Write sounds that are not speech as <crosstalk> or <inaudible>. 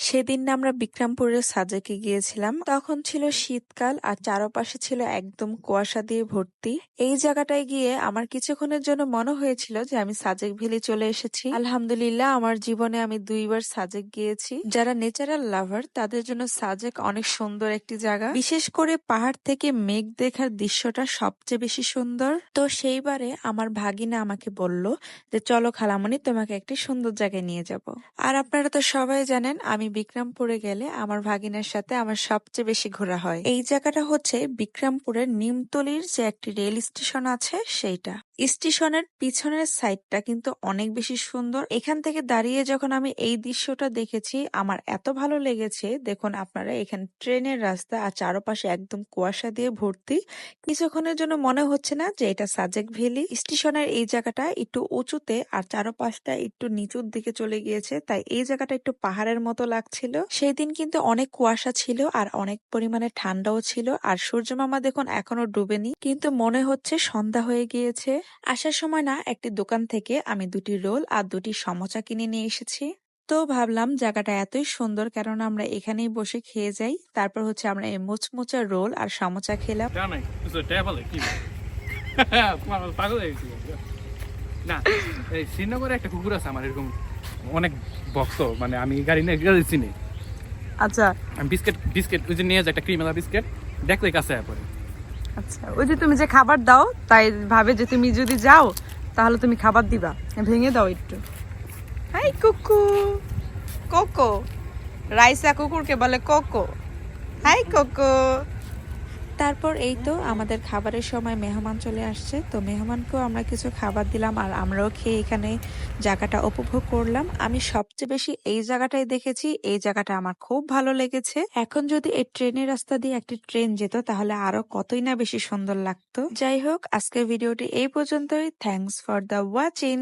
সেদিন না আমরা বিক্রমপুরের সাজেকে গিয়েছিলাম। তখন ছিল শীতকাল আর চারপাশে ছিল একদম কুয়াশা দিয়ে ভর্তি। এই জায়গাটায় গিয়ে আমার কিছুক্ষণের জন্য মনে হয়েছিল যে আমি সাজেক ভ্যালি চলে এসেছি। আলহামদুলিল্লাহ, আমার জীবনে আমি দুইবার সাজেক গিয়েছি। যারা নেচারাল লাভার, তাদের জন্য সাজেক অনেক সুন্দর একটি জায়গা। বিশেষ করে পাহাড় থেকে মেঘ দেখার দৃশ্যটা সবচেয়ে বেশি সুন্দর। তো সেইবারে আমার ভাগিনা আমাকে বলল যে, চলো খালামণি, তোমাকে একটি সুন্দর জায়গায় নিয়ে যাব। আর আপনারা তো সবাই জানেন, আমি বিক্রমপুরে গেলে আমার ভাগিনার সাথে আমার সবচেয়ে বেশি ঘোরা হয়। এই জায়গাটা হচ্ছে বিক্রমপুরের নিমতলির যে একটি রেল স্টেশন আছে, সেইটা। স্টেশনের পিছনের সাইডটা কিন্তু অনেক বেশি সুন্দর। এখান থেকে দাঁড়িয়ে যখন আমি এই দৃশ্যটা দেখেছি, আমার এত ভালো লেগেছে। দেখুন, আপনারা এখানে ট্রেনের রাস্তা আর চারপাশে একদম কুয়াশা দিয়ে ভর্তি। কিছুক্ষণের জন্য মনে হচ্ছে না যে এটা সাজেক ভ্যালি। স্টেশনের এই জায়গাটা একটু উঁচুতে আর চারপাশটা একটু নিচুর দিকে চলে গিয়েছে, তাই এই জায়গাটা একটু পাহাড়ের মতো লাগছিল। সেই দিন কিন্তু অনেক কুয়াশা ছিল আর অনেক পরিমাণে ঠান্ডাও ছিল। আর সূর্য মামা দেখুন এখনও ডুবেনি। কিন্তু মনে হচ্ছে সন্ধ্যা হয়ে গিয়েছে। আসার সময় না, একটি দোকান থেকে আমি দুটি রোল আর দুটি সমোচা কিনে নিয়ে এসেছি। তো ভাবলাম, জায়গাটা এতই সুন্দর কেননা আমরা এখানেই বসে খেয়ে যাই। তারপর হচ্ছে আমরা এই মুচমুচা রোল আর সমচা খেলাম। <laughs> না শ্রীনগরে একটা কুকুর আছে আমার, এরকম। অনেক ভক্ত মানে আমি গাড়ি নিয়ে গেলে চিনি। আচ্ছা। আমি বিস্কিট বিস্কিট ওই যে নিয়ে যায় একটা ক্রিম ক্রিমেলা বিস্কিট দেখলে কাছে পরে আচ্ছা ওই যে তুমি যে খাবার দাও তাই ভাবে যে তুমি যদি যাও তাহলে তুমি খাবার দিবা। ভেঙে দাও একটু। হাই কুকু। কোকো। রাইসা কুকুরকে বলে কোকো। High cocoa. তারপর এই তো আমাদের খাবারের সময় মেহমান চলে আসছে। তো মেহমানকেও আমরা কিছু খাবার দিলাম আর আমরাও খেয়ে এখানে জায়গাটা উপভোগ করলাম। আমি সবচেয়ে বেশি এই জায়গাটাই দেখেছি। এই জায়গাটা আমার খুব ভালো লেগেছে। এখন যদি এই ট্রেনের রাস্তা দিয়ে একটি ট্রেন যেত, তাহলে আরও কতই না বেশি সুন্দর লাগতো। যাই হোক, আজকের ভিডিওটি এই পর্যন্তই। Thanks for the watching